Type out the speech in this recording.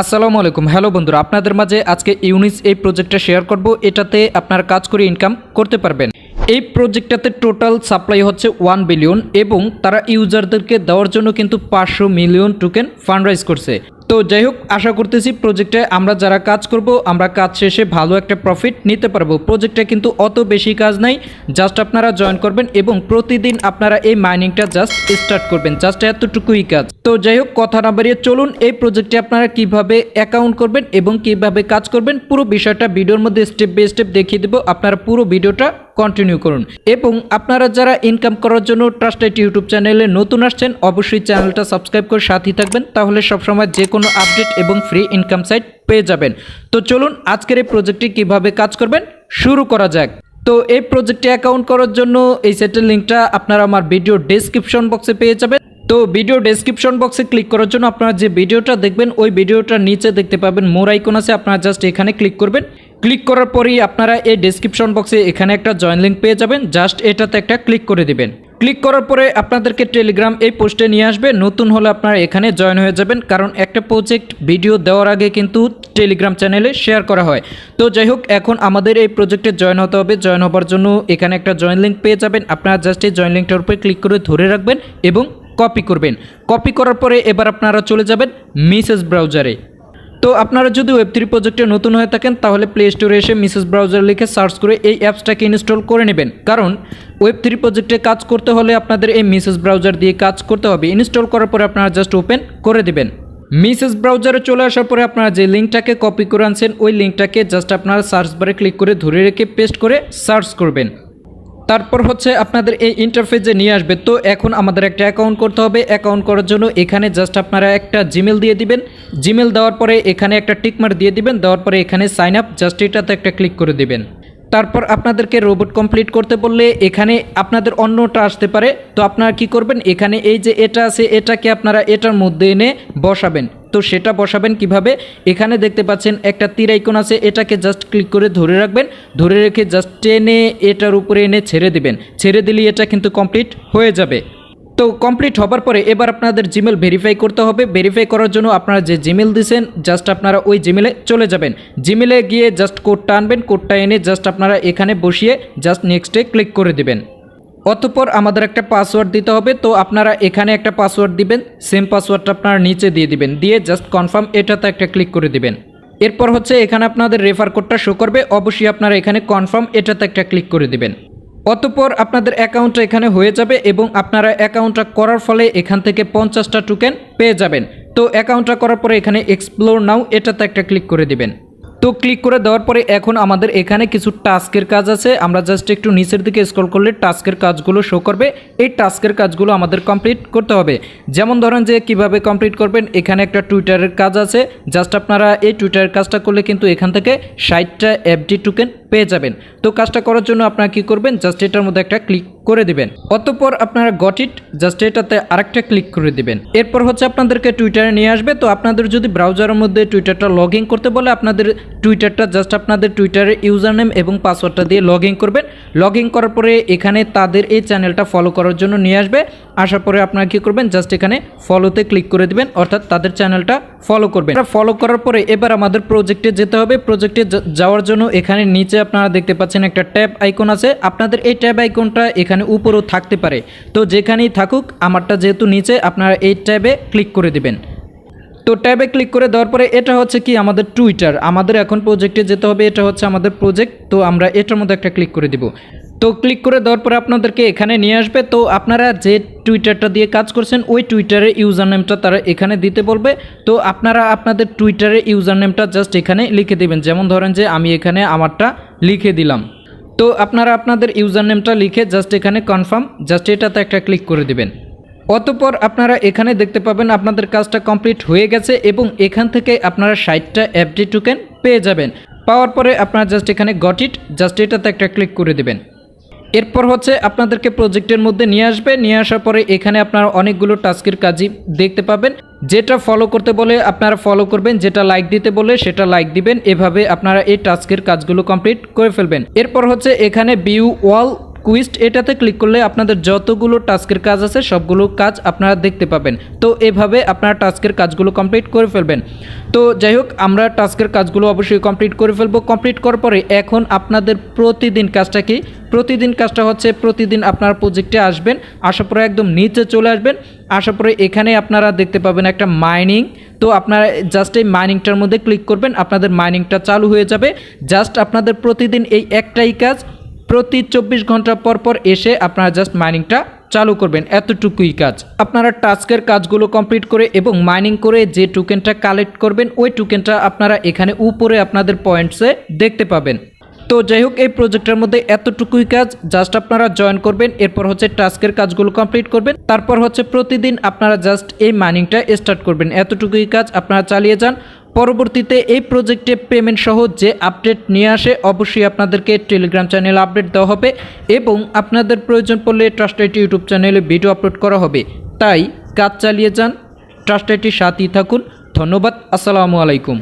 আসসালামু আলাইকুম। হ্যালো বন্ধুরা, আপনাদের মাঝে আজকে ইউনিস এই প্রজেক্টটা শেয়ার করব। এটাতে আপনার কাজ করে ইনকাম করতে পারবেন। এই প্রজেক্টটাতে টোটাল সাপ্লাই হচ্ছে ওয়ান বিলিয়ন এবং তারা ইউজারদেরকে দেওয়ার জন্য কিন্তু পাঁচশো মিলিয়ন টোকেন ফান্ডরাইজ করছে। তো যাই হোক, আশা করতেছি প্রজেক্টে আমরা যারা কাজ করব, আমরা কাজ শেষে ভালো একটা প্রফিট নিতে পারব। প্রজেক্টে কিন্তু অত বেশি কাজ নাই জাস্ট আপনারা জয়েন করবেন এবং প্রতিদিন আপনারা এই মাইনিংটা জাস্ট স্টার্ট করবেন। জাস্ট এতটুকুই কাজ। তো যাই হোক, কথা না বাড়িয়ে চলুন, এই প্রজেক্টে আপনারা কীভাবে অ্যাকাউন্ট করবেন এবং কীভাবে কাজ করবেন, পুরো বিষয়টা ভিডিওর মধ্যে স্টেপ বাই স্টেপ দেখিয়ে দেবো। আপনারা পুরো ভিডিওটা কন্টিনিউ করুন। এবং আপনারা যারা ইনকাম করার জন্য ট্রাস্টেড ইউটিউব চ্যানেলে নতুন আসছেন, অবশ্যই চ্যানেলটা সাবস্ক্রাইব করে সাথেই থাকবেন, তাহলে সবসময় যে কোনো আপডেট এবং ফ্রি ইনকাম সাইট পেয়ে যাবেন। তো চলুন, আজকের এই প্রজেক্টটি কীভাবে কাজ করবেন, শুরু করা যাক। তো এই প্রজেক্টে অ্যাকাউন্ট করার জন্য এই সেটের লিঙ্কটা আপনারা আমার ভিডিও ডেসক্রিপশন বক্সে পেয়ে যাবেন। তো ভিডিও ডেসক্রিপশন বক্সে ক্লিক করার জন্য আপনারা যে ভিডিওটা দেখবেন, ওই ভিডিওটার নিচে দেখতে পাবেন মোর আইকন আছে, আপনারা জাস্ট এখানে ক্লিক করবেন। ক্লিক করার পরেই আপনারা এই ডেসক্রিপশন বক্সে এখানে একটা জয়েন লিঙ্ক পেয়ে যাবেন জাস্ট এটাতে একটা ক্লিক করে দিবেন। ক্লিক করার পরে আপনাদেরকে টেলিগ্রাম এই পোস্টে নিয়ে আসবে, নতুন হলে আপনারা এখানে জয়েন হয়ে যাবেন, কারণ একটা প্রজেক্ট ভিডিও দেওয়ার আগে কিন্তু টেলিগ্রাম চ্যানেলে শেয়ার করা হয়। তো যাই হোক, এখন আমাদের এই প্রজেক্টে জয়েন হতে হবে জয়েন হবার জন্য এখানে একটা জয়েন লিঙ্ক পেয়ে যাবেন, আপনারা জাস্ট এই জয়েন লিঙ্কটার উপরে ক্লিক করে ধরে রাখবেন এবং কপি করবেন। কপি করার পরে এবার আপনারা চলে যাবেন মিসেস ব্রাউজারে তো আপনারা যদি ওয়েব থ্রি প্রজেক্টে নতুন হয়ে থাকেন, তাহলে প্লে স্টোরে এসে মিসেস ব্রাউজার লিখে সার্চ করে এই অ্যাপসটাকে ইনস্টল করে নেবেন। কারণ ওয়েব থ্রি প্রজেক্টে কাজ করতে হলে আপনাদের এই মিসেস ব্রাউজার দিয়ে কাজ করতে হবে। ইনস্টল করার পরে আপনারা জাস্ট ওপেন করে দেবেন। মিসেস ব্রাউজারে চলে আসার পরে আপনারা যে লিঙ্কটাকে কপি করে আনছেন, ওই লিঙ্কটাকে জাস্ট আপনারা সার্চ বারে ক্লিক করে ধরে রেখে পেস্ট করে সার্চ করবেন। তারপর হচ্ছে আপনাদের এই ইন্টারফেসে নিয়ে আসবে। তো এখন আমাদের একটা অ্যাকাউন্ট করতে হবে। অ্যাকাউন্ট করার জন্য এখানে জাস্ট আপনারা একটা জিমেল দিয়ে দিবেন। জিমেল দেওয়ার পরে এখানে একটা টিকমার দিয়ে দিবেন। দেওয়ার পরে এখানে সাইন আপ জাস্ট এটাতে একটা ক্লিক করে দিবেন। তারপর আপনাদেরকে রোবট কমপ্লিট করতে বললে এখানে আপনাদের অন্যটা আসতে পারে। তো আপনারা কি করবেন? এখানে এই যে এটা আছে, এটাকে আপনারা এটার মধ্যে এনে বসাবেন। তো সেটা বসাবেন কীভাবে? এখানে দেখতে পাচ্ছেন একটা তীর আইকন আছে, এটাকে জাস্ট ক্লিক করে ধরে রাখবেন। ধরে রেখে জাস্ট টেনে এটার উপরে এনে ছেড়ে দিবেন। ছেড়ে দিলে এটা কিন্তু কমপ্লিট হয়ে যাবে। তো কমপ্লিট হবার পরে এবার আপনাদের জিমেল ভেরিফাই করতে হবে। ভেরিফাই করার জন্য আপনারা যে জিমেল দিয়েছেন জাস্ট আপনারা ওই জিমেলে চলে যাবেন। জিমেলে গিয়ে জাস্ট কোডটা আনবেন কোডটা এনে জাস্ট আপনারা এখানে বসিয়ে জাস্ট নেক্সটে ক্লিক করে দিবেন। অতপর আমাদের একটা পাসওয়ার্ড দিতে হবে, তো আপনারা এখানে একটা পাসওয়ার্ড দিবেন সেম পাসওয়ার্ডটা আপনারা নিচে দিয়ে দিবেন। দিয়ে জাস্ট কনফার্ম এটাতে একটা ক্লিক করে দিবেন। এরপর হচ্ছে এখানে আপনাদের রেফার কোডটা শো করবে, অবশ্যই আপনারা এখানে কনফার্ম এটাতে একটা ক্লিক করে দিবেন। অতপর আপনাদের অ্যাকাউন্টটা এখানে হয়ে যাবে এবং আপনারা অ্যাকাউন্টটা করার ফলে এখান থেকে পঞ্চাশটা টুকেন পেয়ে যাবেন। তো অ্যাকাউন্টটা করার পরে এখানে এক্সপ্লোর নাও এটাতে একটা ক্লিক করে দিবেন। তো ক্লিক করে দেওয়ার পরে এখন আমাদের এখানে কিছু টাস্কের কাজ আছে। আমরা জাস্ট একটু নিচের দিকে স্ক্রল করলে টাস্কের কাজগুলো শো করবে। এই টাস্কের কাজগুলো আমাদের কমপ্লিট করতে হবে। যেমন ধরেন যে কীভাবে কমপ্লিট করবেন, এখানে একটা টুইটারের কাজ আছে। জাস্ট আপনারা এই টুইটারের কাজটা করলে কিন্তু এখান থেকে ষাটটা এফডি টোকেন পেয়ে যাবেন। তো কাজটা করার জন্য আপনারা কি করবেন জাস্ট এটার মধ্যে একটা ক্লিক করে দিবেন। অতঃপর আপনারা গট ইট জাস্ট এটাতে আরেকটা ক্লিক করে দিবেন। এরপর হচ্ছে আপনাদেরকে টুইটারে নিয়ে আসবে। তো আপনাদের যদি ব্রাউজারের মধ্যে টুইটারটা লগ ইন করতে বলে, আপনাদের টুইটারটা জাস্ট আপনাদের টুইটারের ইউজার নেম এবং পাসওয়ার্ডটা দিয়ে লগ ইন করবেন। লগ ইন করার পরে এখানে তাদের এই চ্যানেলটা ফলো করার জন্য নিয়ে আসবে। আসার পরে আপনারা কি করবেন? জাস্ট এখানে ফলোতে ক্লিক করে দিবেন। অর্থাৎ তাদের চ্যানেলটা ফলো করবেন। ফলো করার পরে এবার আমাদের প্রজেক্টে যেতে হবে। প্রজেক্টে যাওয়ার জন্য এখানে নিচে আপনারা দেখতে পাচ্ছেন একটা ট্যাব আইকন আছে। আপনাদের এই ট্যাব আইকনটা এখানে উপরেও থাকতে পারে। তো যেখানেই থাকুক, আমারটা যেহেতু নিচে, আপনারা এই ট্যাবে ক্লিক করে দিবেন। তো ট্যাবে ক্লিক করে দেওয়ার পরে এটা হচ্ছে কি? আমাদের টুইটার আমাদের এখন প্রজেক্টে যেতে হবে। এটা হচ্ছে আমাদের প্রজেক্ট তো আমরা এটার মধ্যে একটা ক্লিক করে দিব। তো ক্লিক করে দেওয়ার পরে আপনাদেরকে এখানে নিয়ে আসবে। তো আপনারা যে টুইটারটা দিয়ে কাজ করছেন, ওই টুইটারের ইউজার নেমটা তারা এখানে দিতে বলবে। তো আপনারা আপনাদের টুইটারের ইউজার নেমটা জাস্ট এখানে লিখে দিবেন। যেমন ধরেন যে আমি এখানে আমারটা লিখে দিলাম। তো আপনারা আপনাদের ইউজার নেমটা লিখে জাস্ট এখানে কনফার্ম জাস্ট এটাতে একটা ক্লিক করে দিবেন। অতপর আপনারা এখানে দেখতে পাবেন আপনাদের কাজটা কমপ্লিট হয়ে গেছে এবং এখান থেকে আপনারা ষাটটা এফডি টোকেন পেয়ে যাবেন। পাওয়ার পরে আপনারা জাস্ট এখানে গট ইট জাস্ট এটাতে একটা ক্লিক করে দেবেন। এরপর হচ্ছে আপনাদেরকে প্রজেক্টের মধ্যে নিয়ে আসবে। নিয়ে আসার পরে এখানে আপনারা অনেকগুলো টাস্কের কাজই দেখতে পাবেন। যেটা ফলো করতে বলে আপনারা ফলো করবেন, যেটা লাইক দিতে বলে সেটা লাইক দিবেন। এভাবে আপনারা এই টাস্কের কাজগুলো কমপ্লিট করে ফেলবেন। এরপর হচ্ছে এখানে বিউ ওয়াল কুইস্ট এটাতে ক্লিক করলে আপনাদের যতগুলো টাস্কের কাজ আছে সবগুলো কাজ আপনারা দেখতে পাবেন। তো এভাবে আপনারা টাস্কের কাজগুলো কমপ্লিট করে ফেলবেন। তো যাই হোক, আমরা টাস্কের কাজগুলো অবশ্যই কমপ্লিট করে ফেলব। কমপ্লিট করার পরে এখন আপনাদের প্রতিদিন কাজটা কি? প্রতিদিন কাজটা হচ্ছে প্রতিদিন আপনার প্রজেক্টে আসবেন, আসার পরে একদম নিচে চলে আসবেন, আসার পরে এখানে আপনারা দেখতে পাবেন একটা মাইনিং। তো আপনারা জাস্ট এই মাইনিংটার মধ্যে ক্লিক করবেন, আপনাদের মাইনিংটা চালু হয়ে যাবে। জাস্ট আপনাদের প্রতিদিন এই একটাই কাজ প্রতি চব্বিশ ঘণ্টা পর পর এসে আপনারা জাস্ট মাইনিংটা চালু করবেন, এতটুকুই কাজ। আপনারা টাস্কের কাজগুলো কমপ্লিট করে এবং মাইনিং করে যে টোকেনটা কালেক্ট করবেন, ওই টোকেনটা আপনারা এখানে উপরে আপনাদের পয়েন্টসে দেখতে পাবেন। তো যাই হোক, এই প্রজেক্টের মধ্যে এতটুকুই কাজ জাস্ট আপনারা জয়েন করবেন, এরপর হচ্ছে টাস্কের কাজগুলো কমপ্লিট করবেন, তারপর হচ্ছে প্রতিদিন আপনারা জাস্ট এই মাইনিংটা স্টার্ট করবেন। এতটুকুই কাজ, আপনারা চালিয়ে যান। পরবর্তীতে এই প্রজেক্টে পেমেন্ট সহ যে আপডেট নিয়ে আসে, অবশ্যই আপনাদেরকে টেলিগ্রাম চ্যানেল আপডেট দেওয়া হবে এবং আপনাদের প্রয়োজন পড়লে ট্রাস্টাইট ইউটিউব চ্যানেলে ভিডিও আপলোড করা হবে। তাই কাজ চালিয়ে যান ট্রাস্টেডটির সাথেই থাকুন। ধন্যবাদ, আসসালামু আলাইকুম।